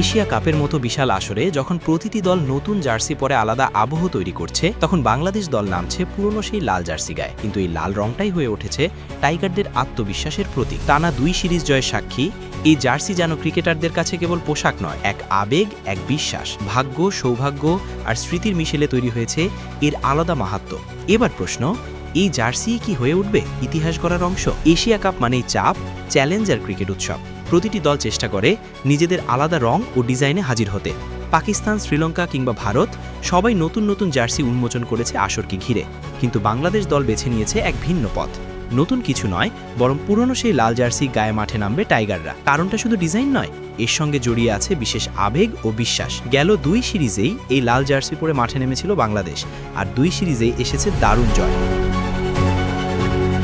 Asia কাপের মতো বিশাল আসরে যখন প্রতিটি দল নতুন জার্সি পরে আলাদা আবহ তৈরি করছে, তখন বাংলাদেশ দল নামছে পুরনো সেই লাল জার্সি গায়ে। কিন্তু এই লাল রংটাই হয়ে উঠেছে টাইগারদের আত্মবিশ্বাসের প্রতীক। টানা দুই সিরিজ জয়ের সাক্ষী, এই জার্সি যেন ক্রিকেটারদের কাছে কেবল পোশাক নয়, এক আবেগ, এক বিশ্বাস। ভাগ্য, সৌভাগ্য আর স্মৃতির মিশেলে তৈরি হয়েছে এর আলাদা মাহাত্ম্য এবার প্রশ্ন, এই জার্সি কি হয়ে উঠবে? ইতিহাস গড়ার অংশ? এশিয়া কাপ মানেই চাপ, চ্যালেঞ্জার ক্রিকেট উৎসব। প্রতিটি দল চেষ্টা করে নিজেদের আলাদা রং ও ডিজাইনে হাজির হতে। পাকিস্তান, শ্রীলঙ্কা কিংবা ভারত সবাই নতুন নতুন জার্সি উন্মোচন করেছে আসরকে ঘিরে। কিন্তু বাংলাদেশ দল বেছে নিয়েছে এক ভিন্ন পথ। নতুন কিছু নয়, বরং পুরনো সেই লাল জার্সি গায়ে মাঠে নামবে টাইগাররা। কারণটা শুধু ডিজাইন নয়, এর সঙ্গে জড়িয়ে আছে বিশেষ আবেগ ও বিশ্বাস। গেল দুই সিরিজেই এই লাল জার্সি পরে মাঠে নেমেছিল বাংলাদেশ, আর দুই সিরিজেই এসেছে দারুণ জয়।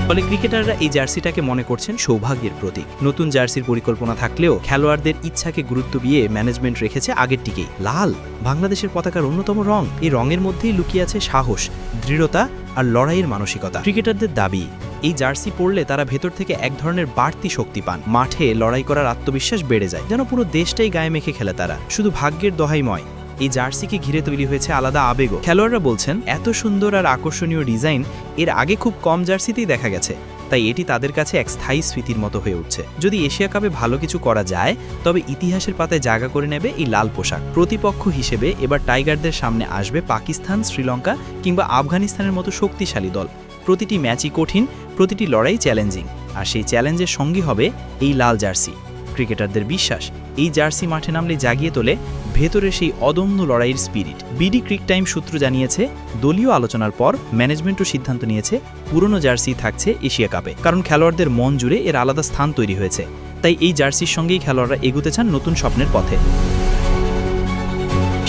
ফলে ক্রিকেটাররা এই জার্সিটাকে মনে করছেন সৌভাগ্যের প্রতীক। নতুন জার্সির পরিকল্পনা থাকলেও খেলোয়াড়দের ইচ্ছাকে গুরুত্ব দিয়ে ম্যানেজমেন্ট রেখেছে আগের টিকেই লাল, বাংলাদেশের পতাকার অন্যতম রং। এই রঙের মধ্যেই লুকিয়ে আছে সাহস, দৃঢ়তা আর লড়াইয়ের মানসিকতা। ক্রিকেটারদের দাবি, এই জার্সি পরলে তারা ভেতর থেকে এক ধরনের বাড়তি শক্তি পান। মাঠে লড়াই করার আত্মবিশ্বাস বেড়ে যায়, যেন পুরো দেশটাই গায়ে মেখে খেলে তারা। শুধু ভাগ্যের দোহাইময় এই জার্সিকে ঘিরে তৈরি হয়েছে আলাদা আবেগও। খেলোয়াড়রা বলছেন, এত সুন্দর আর আকর্ষণীয় ডিজাইন এর আগে খুব কম জার্সিতেই দেখা গেছে। তাই এটি তাদের কাছে এক স্থায়ী স্মৃতির মতো হয়ে উঠছে। যদি এশিয়া কাপে ভালো কিছু করা যায়, তবে ইতিহাসের পাতায় জায়গা করে নেবে এই লাল পোশাক। প্রতিপক্ষ হিসেবে এবার টাইগারদের সামনে আসবে পাকিস্তান, শ্রীলঙ্কা কিংবা আফগানিস্তানের মতো শক্তিশালী দল। প্রতিটি ম্যাচই কঠিন, প্রতিটি লড়াই চ্যালেঞ্জিং। আর সেই চ্যালেঞ্জের সঙ্গী হবে এই লাল জার্সি। ক্রিকেটারদের বিশ্বাস এই জার্সি মাঠে নামলে জাগিয়ে তোলে ভেতরে সেই অদম্য লড়াইয়ের স্পিরিট বিডি ক্রিক টাইম সূত্র জানিয়েছে, দলীয় আলোচনার পর ম্যানেজমেন্টও সিদ্ধান্ত নিয়েছে, পুরনো জার্সি থাকছে এশিয়া কাপে। কারণ খেলোয়াড়দের মন জুড়ে এর আলাদা স্থান তৈরি হয়েছে। তাই এই জার্সির সঙ্গেই খেলোয়াড়রা এগুতে চান নতুন স্বপ্নের পথে।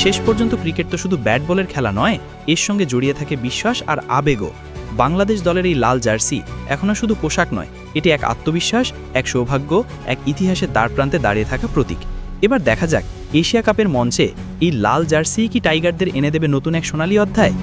শেষ পর্যন্ত ক্রিকেট তো শুধু ব্যাট বলের খেলা নয়, এর সঙ্গে জড়িয়ে থাকে বিশ্বাস আর আবেগও। বাংলাদেশ দলের এই লাল জার্সি এখন আর শুধু পোশাক নয়, এটি এক আত্মবিশ্বাস, এক সৌভাগ্য, এক ইতিহাসের দ্বার প্রান্তে দাঁড়িয়ে থাকা প্রতীক। এবার দেখা যাক, এশিয়া কাপের মঞ্চে এই লাল জার্সি কি টাইগারদের এনে দেবে নতুন এক সোনালী অধ্যায়?